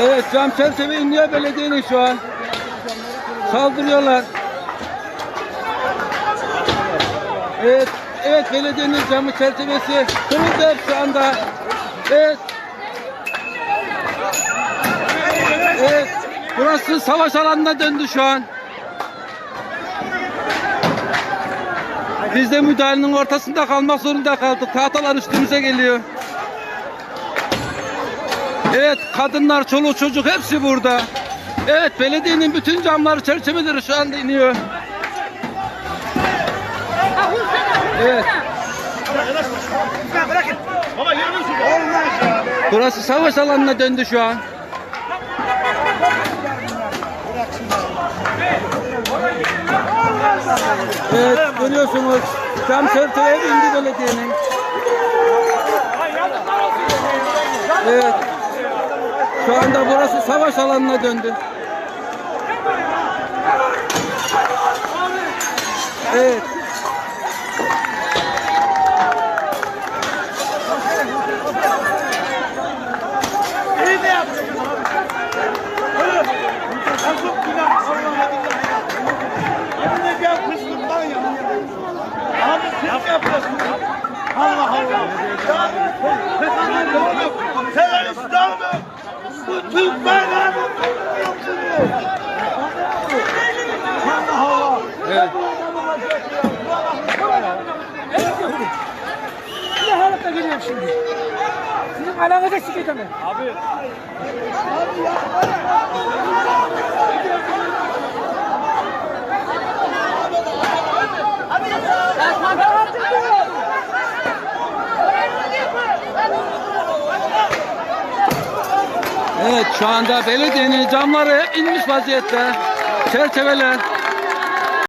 Evet cam çerçeve iniyor belediyenin şu an. Saldırıyorlar. Evet, evet belediyenin camı çerçevesi kırıldı şu anda. Evet. Evet, burası savaş alanına döndü şu an. Biz de müdahalenin ortasında kalmak zorunda kaldık. Tahtalar üstümüze geliyor. Evet, kadınlar, çoluk çocuk hepsi burada. Evet, belediyenin bütün camları, çerçeveleri şu anda iniyor. Evet. Burası savaş alanına döndü şu an. Evet görüyorsunuz cam çerçeve indi belediyenin. Evet. Şu anda burası savaş alanına döndü. Evet. Allah Allah. Ya Fekan'ın doğru. Teröristler mi? Bu Türk bayrağını tutuyorsunuz. Allah Allah. Evet. Ne halatta geliyorum şimdi? Sizin ananıza sikeceğim ben. Evet şu anda belediyenin camları inmiş vaziyette. Çerçeveler.